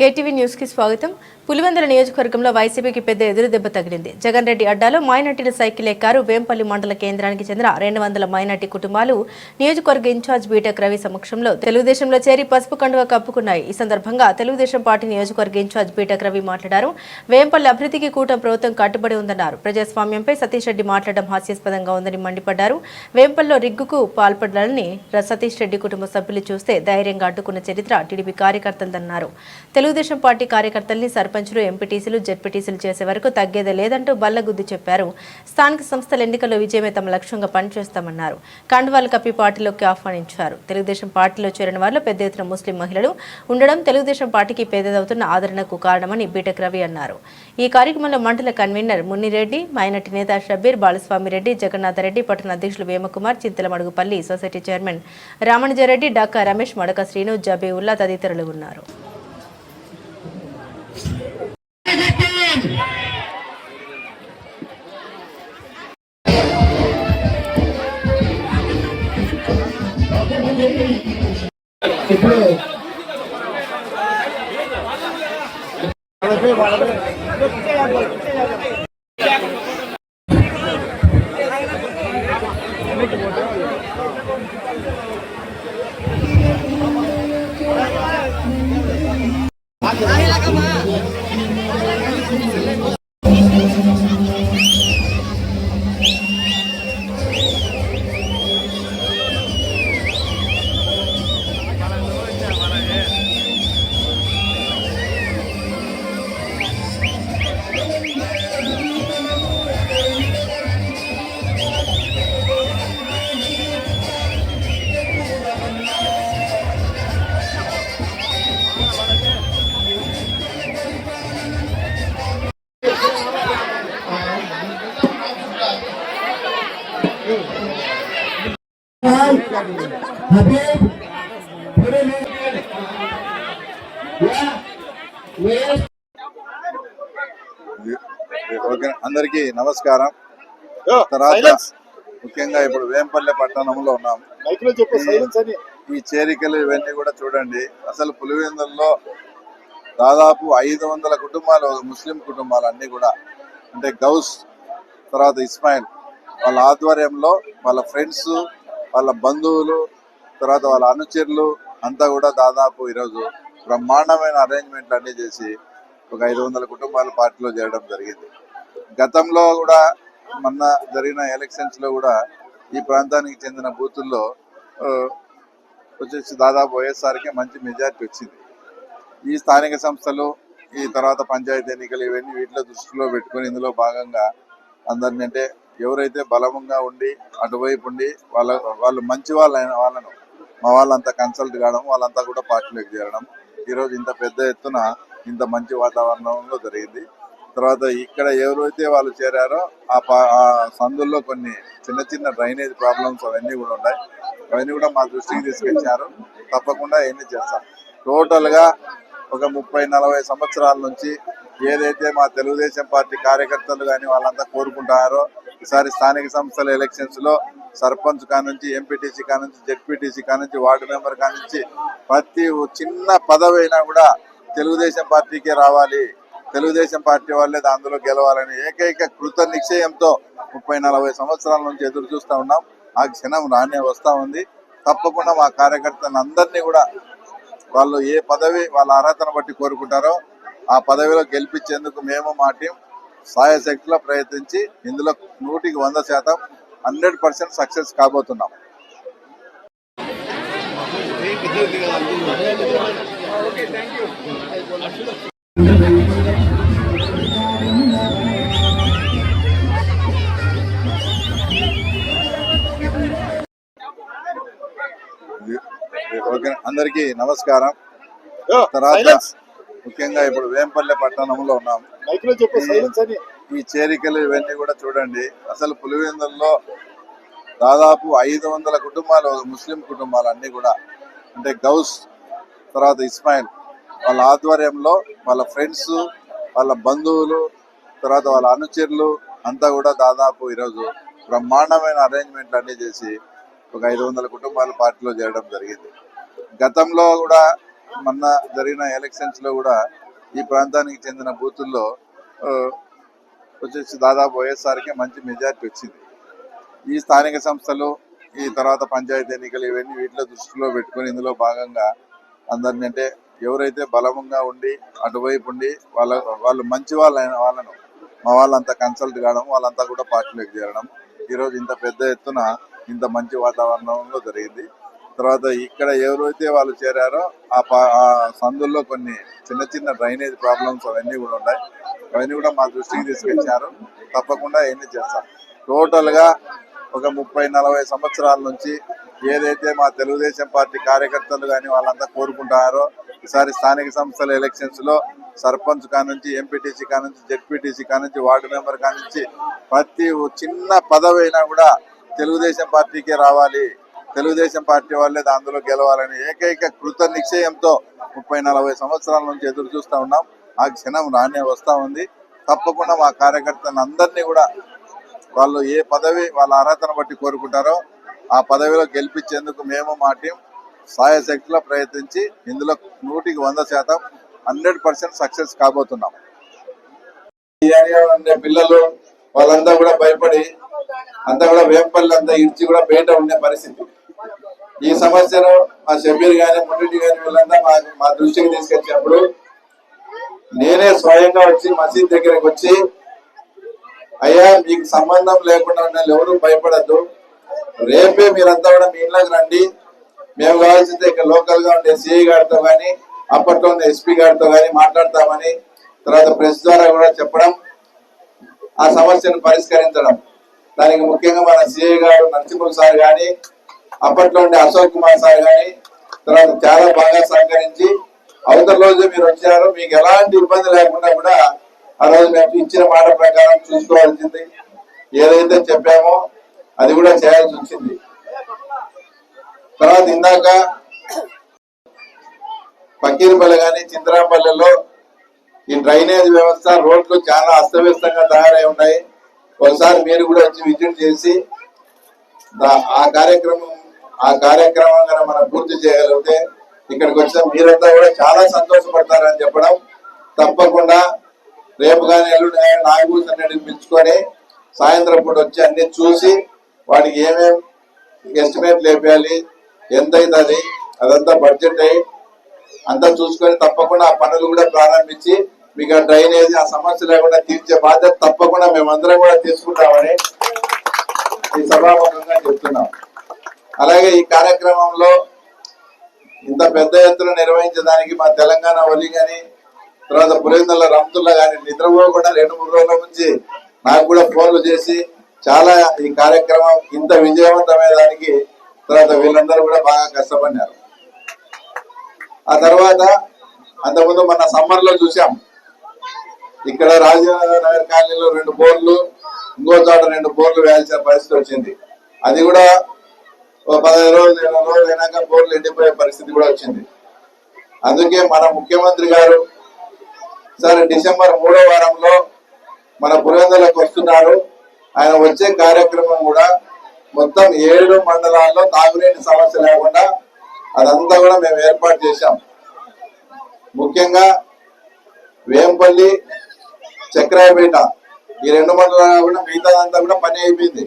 KTV న్యూస్కి స్వాగతం. పులివెందుల నియోజకవర్గంలో వైసీపీకి పెద్ద ఎదురుదెబ్బ తగిలింది. జగన్ రెడ్డి అడ్డాలో మైనార్టీల సైకిల్ ఎక్కారు వేంపల్లి మండల కేంద్రానికి చెందిన రెండు వందల మైనార్టీ కుటుంబాలు నియోజకవర్గ ఇన్ఛార్జ్ బీటెక్ రవి సమక్షంలో తెలుగుదేశంలో చేరి పసుపు కండువ కప్పుకున్నాయి. ఈ సందర్భంగా తెలుగుదేశం పార్టీ నియోజకవర్గ in charge B Tech Ravi మాట్లాడారు. వేంపల్లి అభివృద్ధికి కూటమి ప్రభుత్వం కట్టుబడి ఉందన్నారు. ప్రజాస్వామ్యంపై సతీష్ రెడ్డి మాట్లాడడం హాస్యాస్పదంగా ఉందని మండిపడ్డారు. వేంపల్లో రిగ్గుకు పాల్పడాలని సతీష్ రెడ్డి కుటుంబ సభ్యులు చూస్తే ధైర్యంగా అడ్డుకున్న చరిత్ర టీడీపీ కార్యకర్తలదన్నారు. తెలుగుదేశం పార్టీ కార్యకర్తల్ని సర్పంచులు ఎంపీటీసీలు జెడ్పీటీసీలు చేసే వరకు తగ్గేదే లేదంటూ బల్లగుద్ది చెప్పారు. స్థానిక సంస్థల ఎన్నికల్లో విజయమే తమ లక్ష్యంగా పనిచేస్తామన్నారు. కండువాలు కప్పి పార్టీలోకి ఆహ్వానించారు. తెలుగుదేశం పార్టీలో చేరిన వారిలో పెద్ద ఎత్తున ముస్లిం మహిళలు ఉండడం తెలుగుదేశం పార్టీకి పేదదవుతున్న ఆదరణకు కారణమని బీటెక్ రవి అన్నారు. ఈ కార్యక్రమంలో మండల కన్వీనర్ మున్నిరెడ్డి మైనటి నేత షబ్బీర్ బాలస్వామి రెడ్డి పట్టణ అధ్యక్షులు Vemakumar Chintalamadugupalli society chairman Ramanajareddy doctor Ramesh Madaka Srinu Jabiulla తదితరులు ఉన్నారు. ఇప్పుడు హబీబ్ పురలి అందరికీ నమస్కారం. తర్వాత ముఖ్యంగా ఇప్పుడు వేంపల్లె పట్టణంలో ఉన్నాం. మైక్లో చెప్పే సైలెన్స్ అని. ఈ చేరికలు ఇవన్నీ కూడా చూడండి. అసలు పులివెందుల్లో దాదాపు ఐదు వందల కుటుంబాలు ముస్లిం కుటుంబాలు అన్ని కూడా. అంటే గౌస్ తర్వాత ఇస్మాయిల్ వాళ్ళ ఆధ్వర్యంలో వాళ్ళ ఫ్రెండ్స్ వాళ్ళ బంధువులు తర్వాత వాళ్ళ అనుచరులు అంతా కూడా దాదాపు ఈరోజు బ్రహ్మాండమైన అరేంజ్మెంట్లు అన్నీ చేసి ఒక ఐదు వందల కుటుంబాలు పార్టీలో చేరడం జరిగింది. గతంలో కూడా మొన్న జరిగిన ఎలక్షన్స్లో కూడా ఈ ప్రాంతానికి చెందిన బూతుల్లో వచ్చేసి దాదాపు వైఎస్ఆర్కే మంచి మెజారిటీ వచ్చింది. ఈ స్థానిక సంస్థలు ఈ తర్వాత పంచాయతీ ఎన్నికలు ఇవన్నీ వీటిలో దృష్టిలో పెట్టుకుని ఇందులో భాగంగా అందరినీ అంటే ఎవరైతే బలంగా ఉండి అటువైపు ఉండి వాళ్ళ వాళ్ళు మంచి వాళ్ళైన వాళ్ళను మా వాళ్ళంతా కన్సల్ట్ కావడం వాళ్ళంతా కూడా పార్టీలోకి చేరడం ఈరోజు ఇంత పెద్ద ఎత్తున ఇంత మంచి వాతావరణంలో జరిగింది. తర్వాత ఇక్కడ ఎవరైతే వాళ్ళు చేరారో ఆ పా- ఆ సందుల్లో కొన్ని చిన్న చిన్న డ్రైనేజ్ ప్రాబ్లమ్స్ అవన్నీ కూడా ఉన్నాయి. అవన్నీ కూడా మా దృష్టికి తీసుకొచ్చారు. తప్పకుండా అవన్నీ చేస్తాం. టోటల్గా ఒక ముప్పై నలభై సంవత్సరాల నుంచి ఏదైతే మా తెలుగుదేశం పార్టీ కార్యకర్తలు కానీ వాళ్ళంతా కోరుకుంటారో ఈసారి స్థానిక సంస్థల ఎలక్షన్స్లో సర్పంచ్ కానుంచి ఎంపీటీసీ కానుంచి జెడ్పీటీసీ కానుంచి వార్డు మెంబర్ కానుంచి ప్రతి చిన్న పదవి అయినా కూడా తెలుగుదేశం పార్టీకే రావాలి. తెలుగుదేశం పార్టీ వాళ్ళే అందులో గెలవాలని ఏకైక కృత నిశ్చయంతో ముప్పై నలభై సంవత్సరాల నుంచి ఎదురు చూస్తూ ఉన్నాం. ఆ క్షణం రానే వస్తూ ఉంది. తప్పకుండా మా కార్యకర్తలను అందరినీ కూడా వాళ్ళు ఏ పదవి వాళ్ళ అర్హతను బట్టి కోరుకుంటారో ఆ పదవిలో గెలిపించేందుకు మేము మా టీం సాయశక్తిలో ప్రయత్నించి ఇందులో నూటికి వంద శాతం హండ్రెడ్ పర్సెంట్ సక్సెస్ కాబోతున్నాం. అందరికీ నమస్కారం. తర్వాత ముఖ్యంగా ఇప్పుడు వేంపల్లె పట్టణంలో ఉన్నాం. ఈ చేరికలు ఇవన్నీ కూడా చూడండి. అసలు పులివెందుల్లో దాదాపు ఐదు వందల కుటుంబాలు ముస్లిం కుటుంబాలు అన్నీ కూడా. అంటే గౌస్ తర్వాత ఇస్మాయిల్. వాళ్ళ ఆధ్వర్యంలో వాళ్ళ ఫ్రెండ్స్ వాళ్ళ బంధువులు తర్వాత వాళ్ళ అనుచరులు అంతా కూడా దాదాపు ఈరోజు బ్రహ్మాండమైన అరేంజ్మెంట్లు అన్నీ చేసి ఒక ఐదు వందల కుటుంబాలు పార్టీలో చేరడం జరిగింది. గతంలో కూడా మొన్న జరిగిన ఎలక్షన్స్లో కూడా ఈ ప్రాంతానికి చెందిన బూతుల్లో వచ్చేసి దాదాపు వైఎస్ఆర్కే మంచి మెజారిటీ వచ్చింది. ఈ స్థానిక సంస్థలు ఈ తర్వాత పంచాయతీ ఎన్నికలు ఇవన్నీ వీటిలో దృష్టిలో పెట్టుకొని ఇందులో భాగంగా అందరిని అంటే ఎవరైతే బలముగా ఉండి అటువైపు ఉండి వాళ్ళ వాళ్ళు మంచి వాళ్ళైన వాళ్ళను మా వాళ్ళంతా కన్సల్ట్ కావడం వాళ్ళంతా కూడా పార్టీలోకి చేరడం. ఈరోజు ఇంత పెద్ద ఎత్తున ఇంత మంచి వాతావరణంలో జరిగింది. తర్వాత ఇక్కడ ఎవరైతే వాళ్ళు చేరారో ఆ పా- ఆ సందుల్లో కొన్ని చిన్న చిన్న డ్రైనేజ్ ప్రాబ్లమ్స్ అవన్నీ కూడా ఉన్నాయి అవన్నీ కూడా మా దృష్టికి తీసుకొచ్చారు. తప్పకుండా ఎన్ని చేస్తాం. టోటల్గా ఒక ముప్పై నలభై సంవత్సరాల నుంచి ఏదైతే మా తెలుగుదేశం పార్టీ కార్యకర్తలు కానీ వాళ్ళంతా కోరుకుంటారో ఈసారి స్థానిక సంస్థల ఎలక్షన్స్లో సర్పంచ్ కానుంచి ఎంపీటీసీ కానుంచి జెడ్పీటీసీ కానుంచి వార్డు మెంబర్ కానుంచి ప్రతి ఓ చిన్న పదవి అయినా కూడా తెలుగుదేశం పార్టీకే రావాలి. తెలుగుదేశం పార్టీ వాళ్ళే అందులో గెలవాలని ఏకైక కృత నిశ్చయంతో ముప్పై నలభై సంవత్సరాల నుంచి ఎదురు చూస్తూ ఉన్నాం. ఆ క్షణం రానే వస్తా ఉంది. తప్పకుండా మా కార్యకర్తలను అందరినీ కూడా వాళ్ళు ఏ పదవి వాళ్ళ అర్హతను బట్టి కోరుకుంటారో ఆ పదవిలో గెలిపించేందుకు మేము మా టీం సాయశక్తిలో ప్రయత్నించి ఇందులో నూటికి వంద శాతం హండ్రెడ్ పర్సెంట్ సక్సెస్ కాబోతున్నాం. ఉండే పిల్లలు వాళ్ళంతా కూడా భయపడి అంతా కూడా వేంపల్లి అంతా ఇడ్చి కూడా బయట ఉండే పరిస్థితి. ఈ సమస్యను మా షబీర్ గాని మున్రెడ్డి గాని వీళ్ళంతా మా మా దృష్టికి తీసుకొచ్చినప్పుడు నేనే స్వయంగా వచ్చి మసీద్ దగ్గరకు వచ్చి అయ్యా మీకు సంబంధం లేకుండా ఉన్న వాళ్ళు ఎవరు భయపడద్దు. రేపే మీరంతా కూడా మీ ఇంట్లోకి రండి. మేము కావాల్సింది ఇక్కడ లోకల్గా ఉండే సిఐ గారితో కానీ అప్పట్లో ఉన్న ఎస్పీ గారితో కానీ మాట్లాడతామని తర్వాత ప్రెస్ ద్వారా కూడా చెప్పడం ఆ సమస్యను పరిష్కరించడం. దానికి ముఖ్యంగా మన సిఐ గారు నరసింహులు సార్ కానీ అప్పట్లో ఉండే అశోక్ కుమార్ సార్ కానీ తర్వాత చాలా బాగా సహకరించి అవతల రోజు మీరు వచ్చారు మీకు ఎలాంటి ఇబ్బంది లేకుండా కూడా ఆ రోజు మేము ఇచ్చిన మాట ప్రకారం చూసుకోవాల్సింది. ఏదైతే చెప్పామో అది కూడా చేయాల్సి వచ్చింది. తర్వాత ఇందాక పక్కీరపల్లి కానీ చింతరాపల్లెలో ఈ డ్రైనేజ్ వ్యవస్థ రోడ్లు చాలా అస్తవ్యస్తంగా తయారై ఉన్నాయి. ఒకసారి మీరు కూడా వచ్చి విజిట్ చేసి ఆ కార్యక్రమం ఆ కార్యక్రమం కనుక మనం పూర్తి చేయగలిగితే ఇక్కడికి వచ్చిన మీరంతా కూడా చాలా సంతోషపడతారని చెప్పడం తప్పకుండా. రేపు కానీ ఎల్లుండి కానీ నాగభూషణ్ రెడ్డిని పిలుచుకొని సాయంత్రం పూట వచ్చి అన్ని చూసి వాటికి ఏమేం ఎస్టిమేట్ లేపేయాలి ఎంత అవుతుంది అదంతా బడ్జెట్ అయ్యి అంతా చూసుకొని తప్పకుండా ఆ పనులు కూడా ప్రారంభించి మీకు ఆ డ్రైనేజ్ ఆ సమస్య లేకుండా తీర్చే బాధ్యత తప్పకుండా మేమందరం కూడా తీసుకుంటామని ఈ సభాముఖంగా చెప్తున్నాం. అలాగే ఈ కార్యక్రమంలో ఇంత పెద్ద ఎత్తున నిర్వహించడానికి మా తెలంగాణ ఒలి కానీ తర్వాత పురేందర్ల రమతుల్లా కానీ నిద్రపోకుండా రెండు మూడు రోజుల నుంచి నాకు కూడా ఫోన్లు చేసి చాలా ఈ కార్యక్రమం ఇంత విజయవంతమయ్యేదానికి తర్వాత వీళ్ళందరూ కూడా బాగా కష్టపడినారు. ఆ తర్వాత అంతకుముందు మన సమ్మర్లో చూసాం ఇక్కడ రాజేంద్ర కాలనీలో రెండు బోర్లు ఇంకో చోట రెండు బోర్లు వేయాల్సిన పరిస్థితి వచ్చింది. అది కూడా పదహైదు రోజులు ఇరవై రోజులు అయినాక బోర్లు ఎండిపోయే పరిస్థితి కూడా వచ్చింది. అందుకే మన ముఖ్యమంత్రి గారు సరే డిసెంబర్ మూడో వారంలో మన పురేందర్లకు వస్తున్నారు. ఆయన వచ్చే కార్యక్రమం కూడా మొత్తం ఏడు మండలాల్లో తాగునీటి సమస్య లేకుండా అదంతా కూడా మేము ఏర్పాటు చేశాం. ముఖ్యంగా వేంపల్లి చక్రాయపేట ఈ రెండు మండలాలు కూడా మిగతాదంతా కూడా పని అయిపోయింది.